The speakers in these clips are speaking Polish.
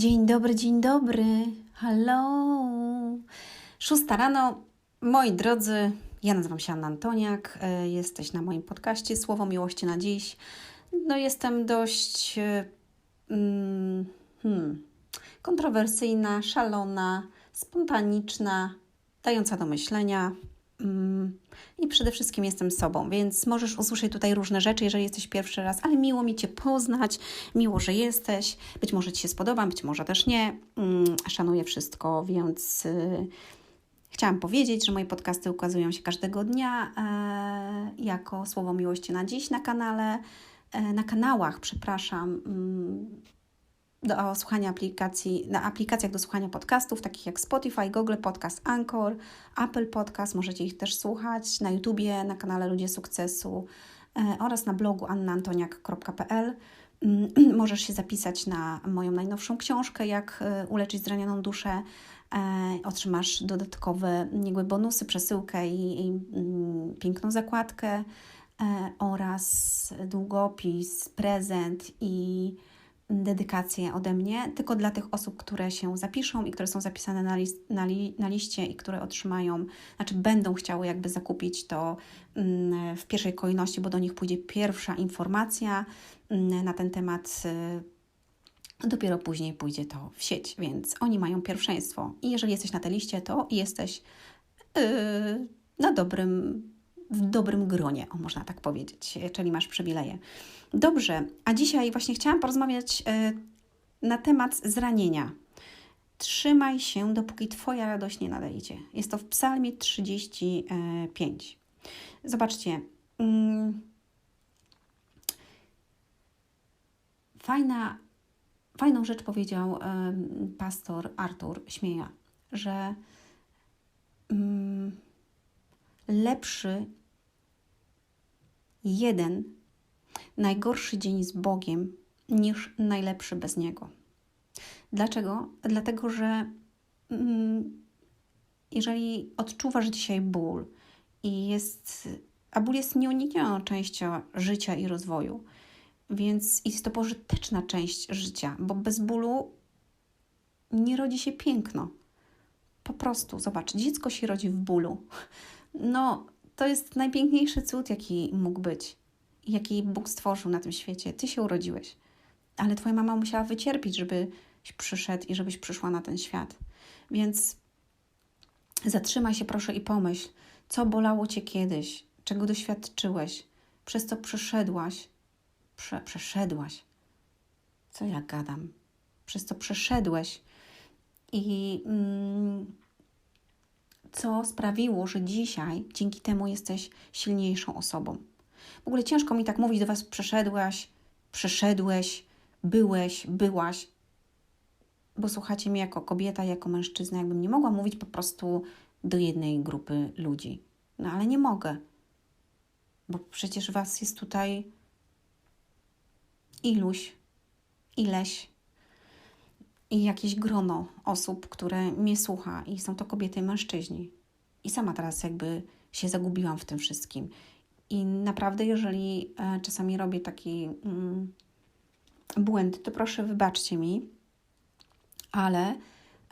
Dzień dobry, dzień dobry. Hello. Szósta rano. Moi drodzy, ja nazywam się Anna Antoniak. e, Jesteś na moim podcaście Słowo Miłości na Dziś. No, jestem dość e, mm, hmm, kontrowersyjna, szalona, spontaniczna, dająca do myślenia. Mm, I przede wszystkim jestem sobą, więc możesz usłyszeć tutaj różne rzeczy, jeżeli jesteś pierwszy raz, ale miło mi Cię poznać, miło, że jesteś. Być może Ci się spodobam, być może też nie. Mm, Szanuję wszystko, więc y, chciałam powiedzieć, że moje podcasty ukazują się każdego dnia e, jako Słowo Miłości na dziś na kanale, e, na kanałach, przepraszam. Do słuchania aplikacji, na aplikacjach do słuchania podcastów, takich jak Spotify, Google Podcast, Anchor, Apple Podcast, możecie ich też słuchać, na YouTubie, na kanale Ludzie Sukcesu e, oraz na blogu annaantoniak.pl. Mm, Możesz się zapisać na moją najnowszą książkę, jak e, uleczyć zranioną duszę. E, Otrzymasz dodatkowe jakby bonusy, przesyłkę i, i mm, piękną zakładkę oraz długopis, prezent i dedykację ode mnie, tylko dla tych osób, które się zapiszą i które są zapisane na, list, na, li, na liście i które otrzymają, znaczy będą chciały jakby zakupić to mm, w pierwszej kolejności, bo do nich pójdzie pierwsza informacja mm, na ten temat. y, Dopiero później pójdzie to w sieć, więc oni mają pierwszeństwo. I jeżeli jesteś na tej liście, to jesteś yy, na dobrym, w dobrym gronie, o można tak powiedzieć, czyli masz przywileje. Dobrze, a dzisiaj właśnie chciałam porozmawiać yy, na temat zranienia. Trzymaj się, dopóki Twoja radość nie nadejdzie. Jest to w Psalmie 35. Zobaczcie. mm, Fajna, fajną rzecz powiedział em, pastor Artur Śmieja, że mm, lepszy jeden najgorszy dzień z Bogiem niż najlepszy bez Niego. Dlaczego? Dlatego, że mm, jeżeli odczuwasz dzisiaj ból i jest, a ból jest nieuniknioną częścią życia i rozwoju, więc jest to pożyteczna część życia, bo bez bólu nie rodzi się piękno. Po prostu, zobacz, dziecko się rodzi w bólu. No, to jest najpiękniejszy cud, jaki mógł być, jaki Bóg stworzył na tym świecie. Ty się urodziłeś, ale twoja mama musiała wycierpieć, żebyś przyszedł i żebyś przyszła na ten świat. Więc zatrzymaj się proszę i pomyśl, co bolało cię kiedyś, czego doświadczyłeś, przez co przeszedłaś, prze, przeszedłaś. Co ja gadam? Przez co przeszedłeś i mm, co sprawiło, że dzisiaj dzięki temu jesteś silniejszą osobą. W ogóle ciężko mi tak mówić do Was, przeszedłaś, przeszedłeś, byłeś, byłaś, bo słuchacie mnie jako kobieta, jako mężczyzna, jakbym nie mogła mówić po prostu do jednej grupy ludzi. No ale nie mogę, bo przecież Was jest tutaj iluś, ileś i jakieś grono osób, które mnie słucha i są to kobiety i mężczyźni. I sama teraz jakby się zagubiłam w tym wszystkim. I naprawdę, jeżeli e, czasami robię taki mm, błęd, to proszę wybaczcie mi, ale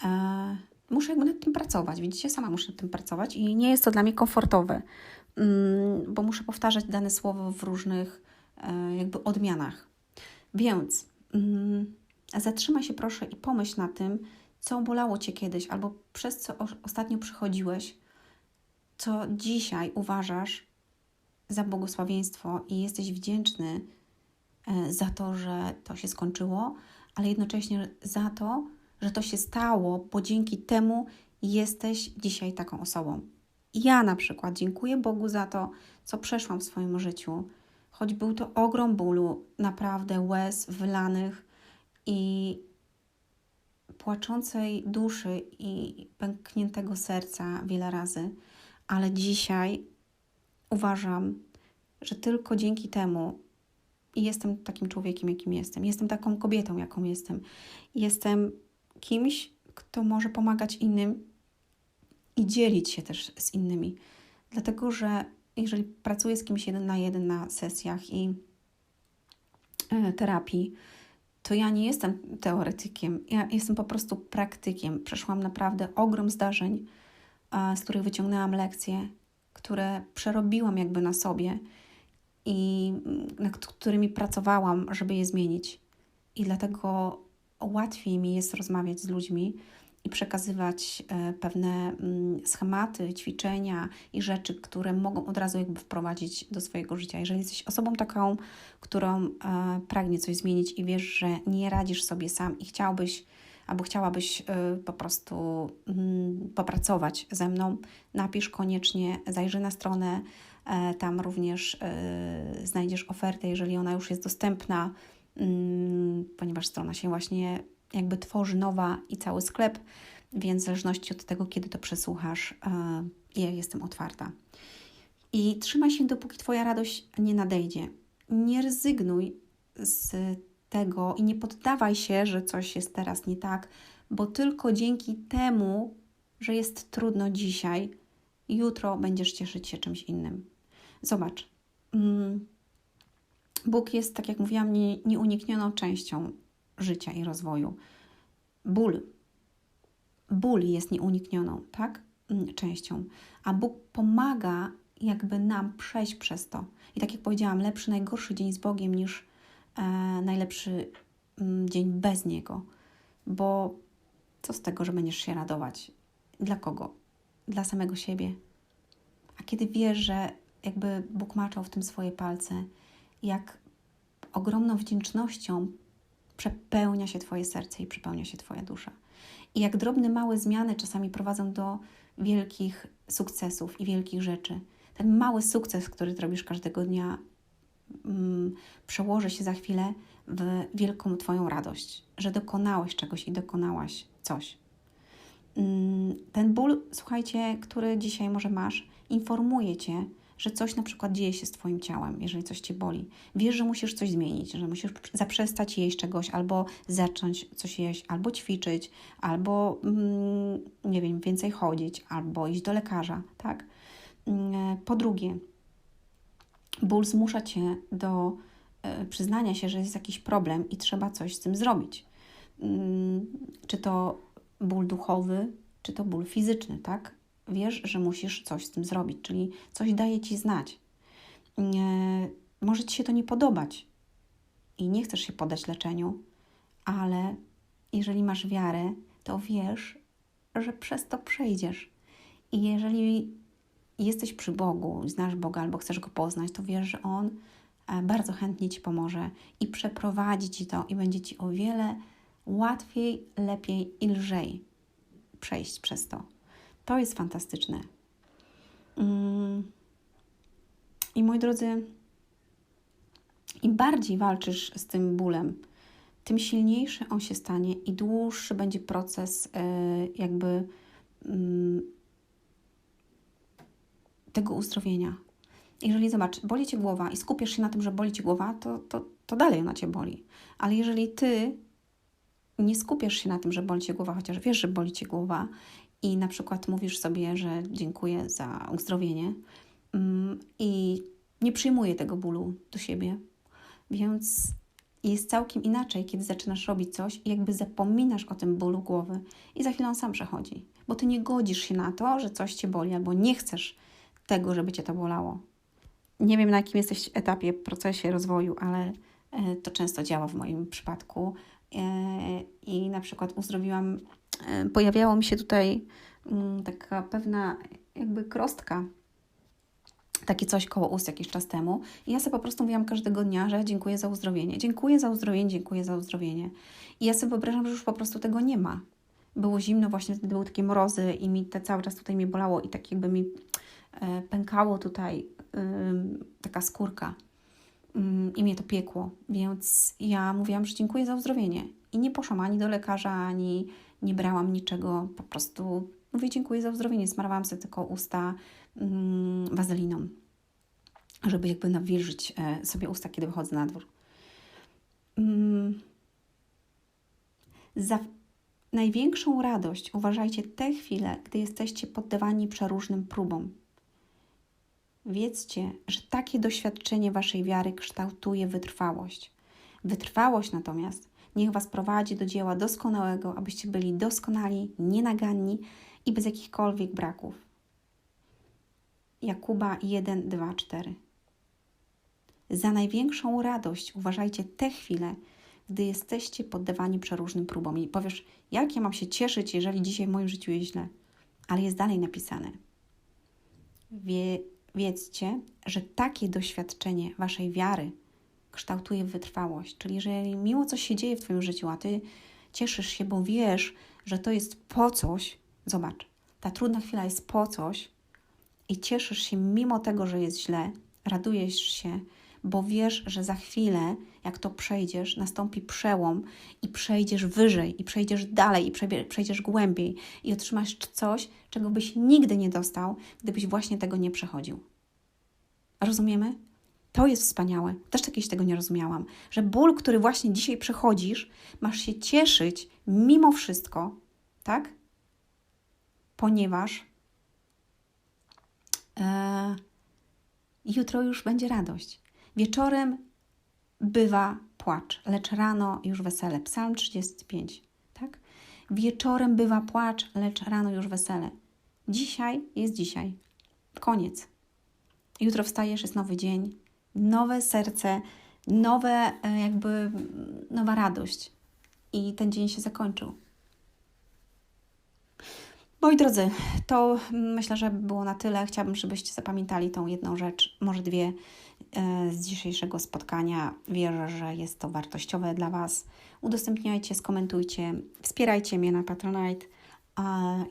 e, muszę jakby nad tym pracować. Widzicie, sama muszę nad tym pracować i nie jest to dla mnie komfortowe, mm, bo muszę powtarzać dane słowo w różnych e, jakby odmianach. Więc mm, zatrzymaj się proszę i pomyśl na tym, co bolało Cię kiedyś albo przez co ostatnio przychodziłeś, co dzisiaj uważasz za błogosławieństwo i jesteś wdzięczny e, za to, że to się skończyło, ale jednocześnie za to, że to się stało, bo dzięki temu jesteś dzisiaj taką osobą. Ja na przykład dziękuję Bogu za to, co przeszłam w swoim życiu, choć był to ogrom bólu, naprawdę łez wylanych i płaczącej duszy i pękniętego serca wiele razy, ale dzisiaj uważam, że tylko dzięki temu jestem takim człowiekiem, jakim jestem. Jestem taką kobietą, jaką jestem. Jestem kimś, kto może pomagać innym i dzielić się też z innymi. Dlatego, że jeżeli pracuję z kimś jeden na jeden na sesjach i e, terapii, to ja nie jestem teoretykiem, ja jestem po prostu praktykiem. Przeszłam naprawdę ogrom zdarzeń, z których wyciągnęłam lekcje, które przerobiłam jakby na sobie i nad którymi pracowałam, żeby je zmienić. I dlatego łatwiej mi jest rozmawiać z ludźmi i przekazywać e, pewne mm, schematy, ćwiczenia i rzeczy, które mogą od razu jakby wprowadzić do swojego życia. Jeżeli jesteś osobą taką, którą e, pragnie coś zmienić i wiesz, że nie radzisz sobie sam i chciałbyś albo chciałabyś e, po prostu mm, popracować ze mną, napisz koniecznie, zajrzyj na stronę, tam również znajdziesz ofertę, jeżeli ona już jest dostępna, mm, ponieważ strona się właśnie jakby tworzy nowa i cały sklep, więc w zależności od tego, kiedy to przesłuchasz, e, ja jestem otwarta. I trzymaj się, dopóki Twoja radość nie nadejdzie. Nie rezygnuj z tego i nie poddawaj się, że coś jest teraz nie tak, bo tylko dzięki temu, że jest trudno dzisiaj, jutro będziesz cieszyć się czymś innym. Zobacz. Mm, Bóg jest, tak jak mówiłam, nieuniknioną częścią życia i rozwoju. Ból. Ból jest nieuniknioną, tak? Mm, częścią. A Bóg pomaga jakby nam przejść przez to. I tak jak powiedziałam, lepszy najgorszy dzień z Bogiem niż e, najlepszy mm, dzień bez Niego. Bo co z tego, że będziesz się radować? Dla kogo? Dla samego siebie. A kiedy wiesz, że jakby Bóg maczał w tym swoje palce, jak ogromną wdzięcznością przepełnia się Twoje serce i przepełnia się Twoja dusza. I jak drobne, małe zmiany czasami prowadzą do wielkich sukcesów i wielkich rzeczy. Ten mały sukces, który robisz każdego dnia, mm, przełoży się za chwilę w wielką Twoją radość, że dokonałeś czegoś i dokonałaś coś. Mm, ten ból, słuchajcie, który dzisiaj może masz, informuje Cię, że coś na przykład dzieje się z Twoim ciałem, jeżeli coś Cię boli. Wiesz, że musisz coś zmienić, że musisz zaprzestać jeść czegoś, albo zacząć coś jeść, albo ćwiczyć, albo mm, nie wiem, więcej chodzić, albo iść do lekarza, tak? Mm, po drugie, ból zmusza Cię do y, przyznania się, że jest jakiś problem i trzeba coś z tym zrobić. Mm, czy to ból duchowy, czy to ból fizyczny, tak? Wiesz, że musisz coś z tym zrobić, czyli coś daje ci znać. Nie, może ci się to nie podobać i nie chcesz się podać leczeniu, ale jeżeli masz wiarę, to wiesz, że przez to przejdziesz. I jeżeli jesteś przy Bogu, znasz Boga albo chcesz go poznać, to wiesz, że On e, bardzo chętnie ci pomoże i przeprowadzi ci to, i będzie ci o wiele łatwiej, lepiej i lżej przejść przez to. To jest fantastyczne. Mm. I moi drodzy, im bardziej walczysz z tym bólem, tym silniejszy on się stanie i dłuższy będzie proces e, jakby mm, tego uzdrowienia. Jeżeli zobacz, boli cię głowa i skupiasz się na tym, że boli cię głowa, to, to, to dalej ona cię boli. Ale jeżeli ty nie skupiasz się na tym, że boli cię głowa, chociaż wiesz, że boli cię głowa i na przykład mówisz sobie, że dziękuję za uzdrowienie mm, i nie przyjmuję tego bólu do siebie. Więc jest całkiem inaczej, kiedy zaczynasz robić coś i jakby zapominasz o tym bólu głowy i za chwilę on sam przechodzi, bo ty nie godzisz się na to, że coś cię boli, albo nie chcesz tego, żeby cię to bolało. Nie wiem, na jakim jesteś etapie, procesie rozwoju, ale e, to często działa w moim przypadku. E, I na przykład uzdrowiłam E, pojawiało mi się tutaj mm, taka pewna jakby krostka, takie coś koło ust jakiś czas temu. I ja sobie po prostu mówiłam każdego dnia, że dziękuję za uzdrowienie, dziękuję za uzdrowienie, dziękuję za uzdrowienie. I ja sobie wyobrażam, że już po prostu tego nie ma. Było zimno, właśnie wtedy były takie mrozy i mi te cały czas tutaj mnie bolało i tak jakby mi e, pękało tutaj taka skórka i mnie to piekło. Więc ja mówiłam, że dziękuję za uzdrowienie. I nie poszłam ani do lekarza, ani nie brałam niczego, po prostu mówię dziękuję za uzdrowienie, smarowałam sobie tylko usta mm, wazeliną, żeby jakby nawilżyć e, sobie usta, kiedy wychodzę na dwór. Mm. Za największą radość uważajcie te chwile, gdy jesteście poddawani przeróżnym próbom. Wiedzcie, że takie doświadczenie waszej wiary kształtuje wytrwałość. Wytrwałość natomiast niech Was prowadzi do dzieła doskonałego, abyście byli doskonali, nienaganni i bez jakichkolwiek braków. Jakuba 1, 2, 4. Za największą radość uważajcie te chwile, gdy jesteście poddawani przeróżnym próbom. I powiesz, jak ja mam się cieszyć, jeżeli dzisiaj w moim życiu jest źle? Ale jest dalej napisane. Wie, wiedzcie, że takie doświadczenie waszej wiary kształtuje wytrwałość. Czyli jeżeli miło coś się dzieje w Twoim życiu, a Ty cieszysz się, bo wiesz, że to jest po coś, zobacz, ta trudna chwila jest po coś i cieszysz się mimo tego, że jest źle, radujesz się, bo wiesz, że za chwilę, jak to przejdziesz, nastąpi przełom i przejdziesz wyżej, i przejdziesz dalej, i przejdziesz głębiej, i otrzymasz coś, czego byś nigdy nie dostał, gdybyś właśnie tego nie przechodził. Rozumiemy? To jest wspaniałe. Też kiedyś tego nie rozumiałam, że ból, który właśnie dzisiaj przechodzisz, masz się cieszyć mimo wszystko, tak? Ponieważ e, jutro już będzie radość. Wieczorem bywa płacz, lecz rano już wesele. Psalm 35, tak? Wieczorem bywa płacz, lecz rano już wesele. Dzisiaj jest dzisiaj. Koniec. Jutro wstajesz, jest nowy dzień, nowe serce, nowe e, jakby nowa radość. I ten dzień się zakończył. Moi drodzy, to myślę, że było na tyle. Chciałabym, żebyście zapamiętali tą jedną rzecz, może dwie e, z dzisiejszego spotkania. Wierzę, że jest to wartościowe dla Was. Udostępniajcie, skomentujcie, wspierajcie mnie na Patronite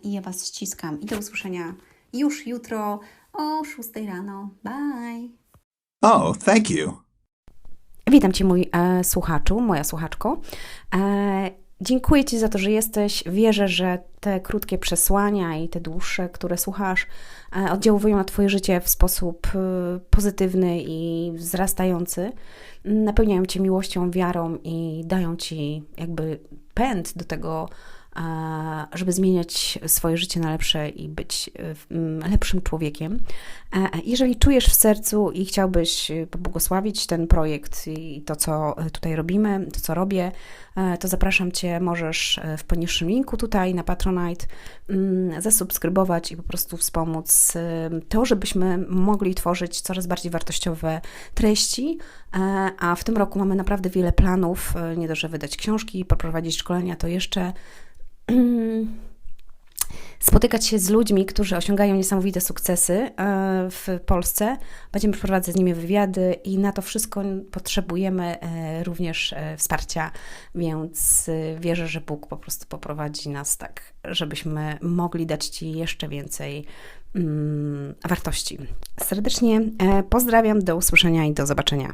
i ja Was ściskam. I do usłyszenia już jutro o 6 rano. Bye! Oh, thank you. Witam Cię, mój e, słuchaczu, moja słuchaczko. E, dziękuję Ci za to, że jesteś. Wierzę, że te krótkie przesłania i te dłuższe, które słuchasz, e, oddziałują na Twoje życie w sposób e, pozytywny i wzrastający. Napełniają Cię miłością, wiarą i dają Ci jakby pęd do tego, żeby zmieniać swoje życie na lepsze i być e, lepszym człowiekiem. E, jeżeli czujesz w sercu i chciałbyś e, pobłogosławić ten projekt i to, co tutaj robimy, to, co robię, to zapraszam Cię, możesz w poniższym linku tutaj na Patronite mm, zasubskrybować i po prostu wspomóc to, żebyśmy mogli tworzyć coraz bardziej wartościowe treści, a w tym roku mamy naprawdę wiele planów, nie dość, że wydać książki, poprowadzić szkolenia, to jeszcze spotykać się z ludźmi, którzy osiągają niesamowite sukcesy e, w Polsce. Będziemy przeprowadzać z nimi wywiady i na to wszystko potrzebujemy e, również e, wsparcia, więc wierzę, że Bóg po prostu poprowadzi nas tak, żebyśmy mogli dać Ci jeszcze więcej mm, wartości. Serdecznie pozdrawiam, do usłyszenia i do zobaczenia.